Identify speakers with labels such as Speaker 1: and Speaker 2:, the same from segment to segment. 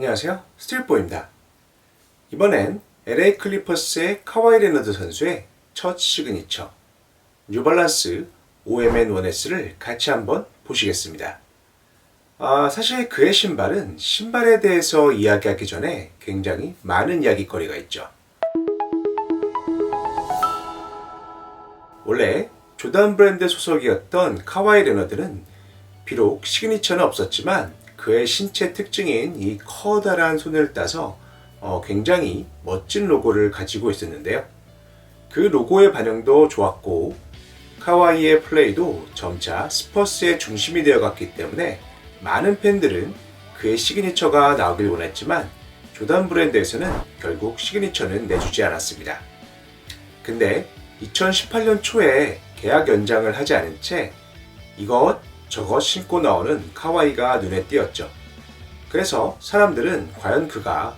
Speaker 1: 안녕하세요. 스틸보입니다. 이번엔 LA 클리퍼스의 카와이 레너드 선수의 첫 시그니처 뉴발란스 OMN1S를 같이 한번 보시겠습니다. 아, 사실 그의 신발은 신발에 대해서 이야기하기 전에 굉장히 많은 이야기거리가 있죠. 원래 조단 브랜드 소속이었던 카와이 레너드는 비록 시그니처는 없었지만 그의 신체 특징인 이 커다란 손을 따서 어, 굉장히 멋진 로고를 가지고 있었는데요. 그 로고의 반응도 좋았고 카와이의 플레이도 점차 스퍼스의 중심이 되어갔기 때문에 많은 팬들은 그의 시그니처가 나오길 원했지만 조단 브랜드에서는 결국 시그니처는 내주지 않았습니다. 근데 2018년 초에 계약 연장을 하지 않은 채 이것 저것 신고 나오는 카와이가 눈에 띄었죠. 그래서 사람들은 과연 그가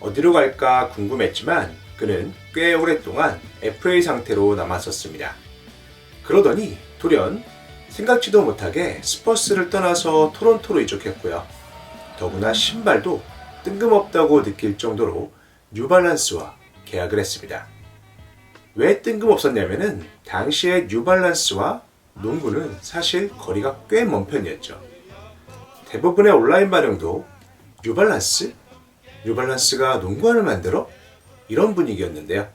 Speaker 1: 어디로 갈까 궁금했지만 그는 꽤 오랫동안 FA 상태로 남았었습니다. 그러더니 돌연 생각지도 못하게 스퍼스를 떠나서 토론토로 이적했고요. 더구나 신발도 뜬금없다고 느낄 정도로 뉴발란스와 계약을 했습니다. 왜 뜬금없었냐면은 당시에 뉴발란스와 농구는 사실 거리가 꽤 먼 편이었죠. 대부분의 온라인 반응도 뉴발란스? 뉴발란스가 농구화를 만들어? 이런 분위기였는데요.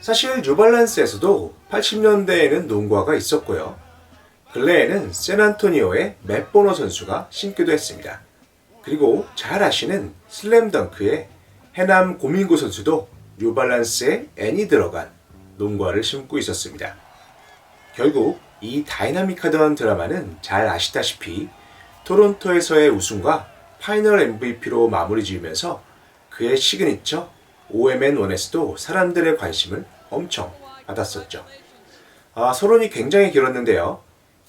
Speaker 1: 사실 뉴발란스에서도 80년대에는 농구화가 있었고요. 근래에는 샌안토니오의 맷보너 선수가 신기도 했습니다. 그리고 잘 아시는 슬램덩크의 해남 고민구 선수도 뉴발란스에 N이 들어간 농구화를 신고 있었습니다. 결국 이 다이나믹하던 드라마는 잘 아시다시피 토론토에서의 우승과 파이널 MVP로 마무리 지으면서 그의 시그니처 OMN1S도 사람들의 관심을 엄청 받았었죠. 아, 서론이 굉장히 길었는데요.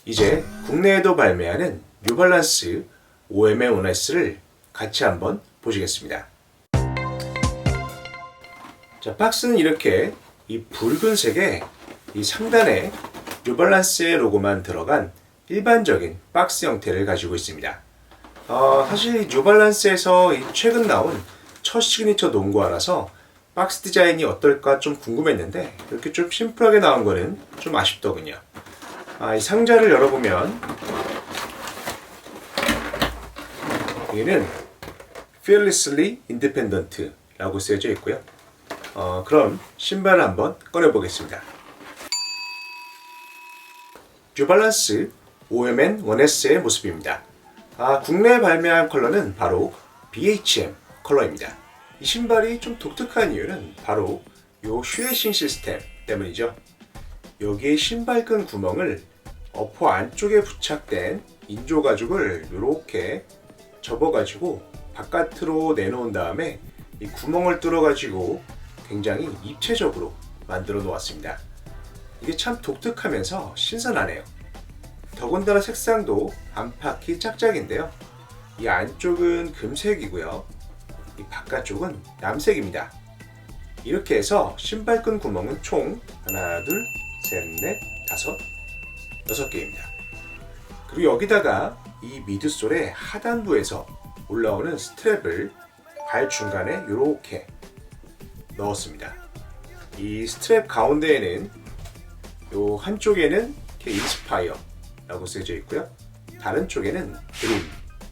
Speaker 1: 이제 국내에도 발매하는 뉴발란스 OMN1S를 같이 한번 보시겠습니다. 자, 박스는 이렇게 이 붉은색의 이 상단에 뉴발란스의 로고만 들어간 일반적인 박스 형태를 가지고 있습니다. 어, 사실 이 뉴발란스에서 이 최근 나온 첫 시그니처 농구화라서 박스 디자인이 어떨까 좀 궁금했는데 이렇게 좀 심플하게 나온 거는 좀 아쉽더군요. 아, 이 상자를 열어보면 여기는 Fearlessly Independent라고 쓰여져 있고요. 어, 그럼 신발을 한번 꺼내보겠습니다. 뉴발란스 OMN 1S의 모습입니다. 아, 국내에 발매한 컬러는 바로 BHM 컬러입니다. 이 신발이 좀 독특한 이유는 바로 이 슈레싱 시스템 때문이죠. 여기에 신발끈 구멍을 어퍼 안쪽에 부착된 인조 가죽을 이렇게 접어가지고 바깥으로 내놓은 다음에 이 구멍을 뚫어가지고 굉장히 입체적으로 만들어 놓았습니다. 이게 참 독특하면서 신선하네요. 더군다나 색상도 안팎이 짝짝인데요. 이 안쪽은 금색이고요. 이 바깥쪽은 남색입니다. 이렇게 해서 신발끈 구멍은 총 하나, 둘, 셋, 넷, 다섯, 여섯 개입니다. 그리고 여기다가 이 미드솔의 하단부에서 올라오는 스트랩을 발 중간에 이렇게 넣었습니다. 이 스트랩 가운데에는 요 한쪽에는 인스파이어라고 쓰여져 있고요. 다른 쪽에는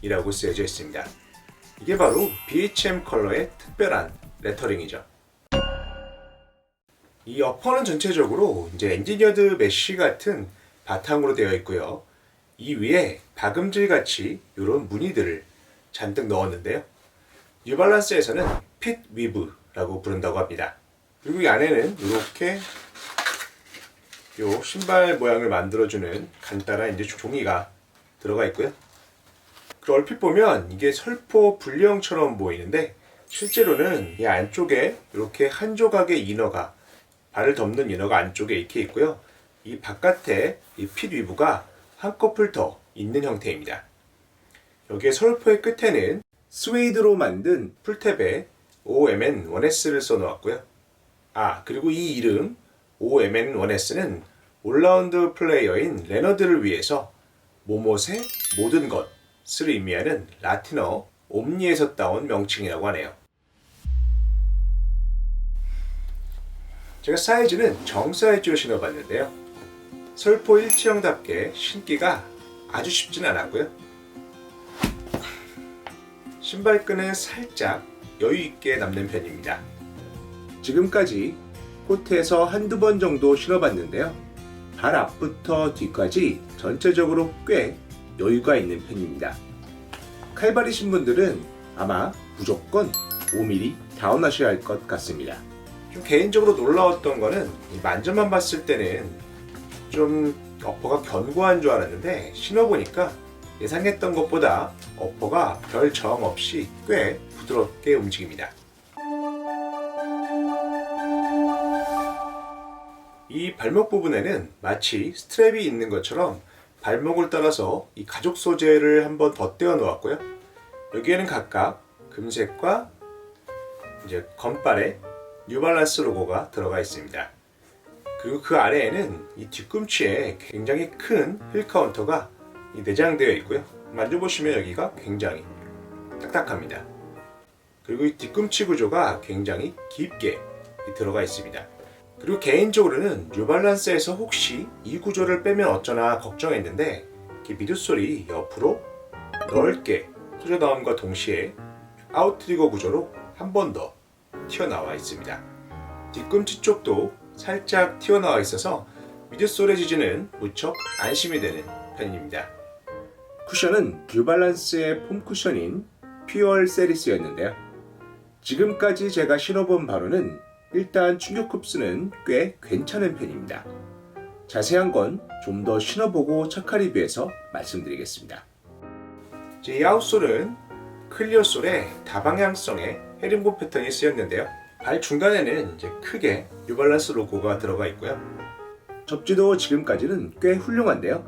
Speaker 1: 드림이라고 쓰여져 있습니다. 이게 바로 BHM 컬러의 특별한 레터링이죠. 이 어퍼는 전체적으로 이제 엔지니어드 메쉬 같은 바탕으로 되어 있고요. 이 위에 박음질 같이 이런 무늬들을 잔뜩 넣었는데요. 뉴발란스에서는 핏 위브라고 부른다고 합니다. 그리고 이 안에는 이렇게 요 신발 모양을 만들어주는 간단한 이제 종이가 들어가 있고요. 그 얼핏 보면 이게 설포 분리형처럼 보이는데 실제로는 이 안쪽에 이렇게 한 조각의 이너가 발을 덮는 이너가 안쪽에 이렇게 있고요. 이 바깥에 이 핏 위부가 한꺼풀 더 있는 형태입니다. 여기에 설포의 끝에는 스웨이드로 만든 풀탭에 OMN1S를 써놓았고요. 아, 그리고 이 이름 OMN1S는 올라운드 플레이어인 레너드를 위해서 모못의 모든 것을 의미하는 라틴어 옴니에서 따온 명칭이라고 하네요. 제가 사이즈는 정 사이즈로 신어봤는데요. 설포 일체형답게 신기가 아주 쉽진 않았고요. 신발끈은 살짝 여유 있게 남는 편입니다. 지금까지 코트에서 한두 번 정도 신어봤는데요. 발 앞부터 뒤까지 전체적으로 꽤 여유가 있는 편입니다. 칼발이신 분들은 아마 무조건 5mm 다운하셔야 할 것 같습니다. 좀 개인적으로 놀라웠던 거는 이 만져만 봤을 때는 좀 어퍼가 견고한 줄 알았는데 신어보니까 예상했던 것보다 어퍼가 별 저항 없이 꽤 부드럽게 움직입니다. 이 발목 부분에는 마치 스트랩이 있는 것처럼 발목을 따라서 이 가죽 소재를 한번 덧대어 놓았고요. 여기에는 각각 금색과 이제 건발에 뉴발란스 로고가 들어가 있습니다. 그리고 그 아래에는 이 뒤꿈치에 굉장히 큰 힐 카운터가 이 내장되어 있고요. 만져보시면 여기가 굉장히 딱딱합니다. 그리고 이 뒤꿈치 구조가 굉장히 깊게 들어가 있습니다. 그리고 개인적으로는 뉴발란스에서 혹시 이 구조를 빼면 어쩌나 걱정했는데 미드솔이 옆으로 넓게 터져 나옴과 동시에 아웃트리거 구조로 한 번 더 튀어나와 있습니다. 뒤꿈치 쪽도 살짝 튀어나와 있어서 미드솔의 지지는 무척 안심이 되는 편입니다. 쿠션은 뉴발란스의 폼 쿠션인 퓨얼 세리스였는데요. 지금까지 제가 신어본 바로는 일단 충격 흡수는 꽤 괜찮은 편입니다. 자세한 건 좀 더 신어보고 착화 리뷰에서 말씀드리겠습니다. 이 아웃솔은 클리어 솔의 다방향성의 헤링본 패턴이 쓰였는데요. 발 중간에는 이제 크게 뉴발란스 로고가 들어가 있고요. 접지도 지금까지는 꽤 훌륭한데요.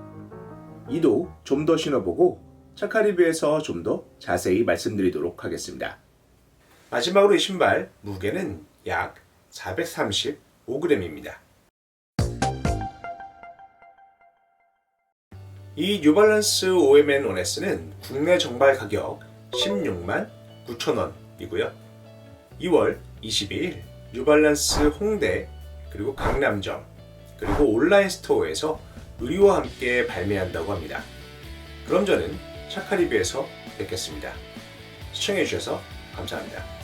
Speaker 1: 이도 좀 더 신어보고 착화 리뷰에서 좀 더 자세히 말씀드리도록 하겠습니다. 마지막으로 이 신발 무게는 약 435g입니다. 이 뉴발란스 OMN 1S는 국내 정발 가격 16만 9천원이고요. 2월 22일 뉴발란스 홍대 그리고 강남점 그리고 온라인 스토어에서 의류와 함께 발매한다고 합니다. 그럼 저는 차카리뷰에서 뵙겠습니다. 시청해주셔서 감사합니다.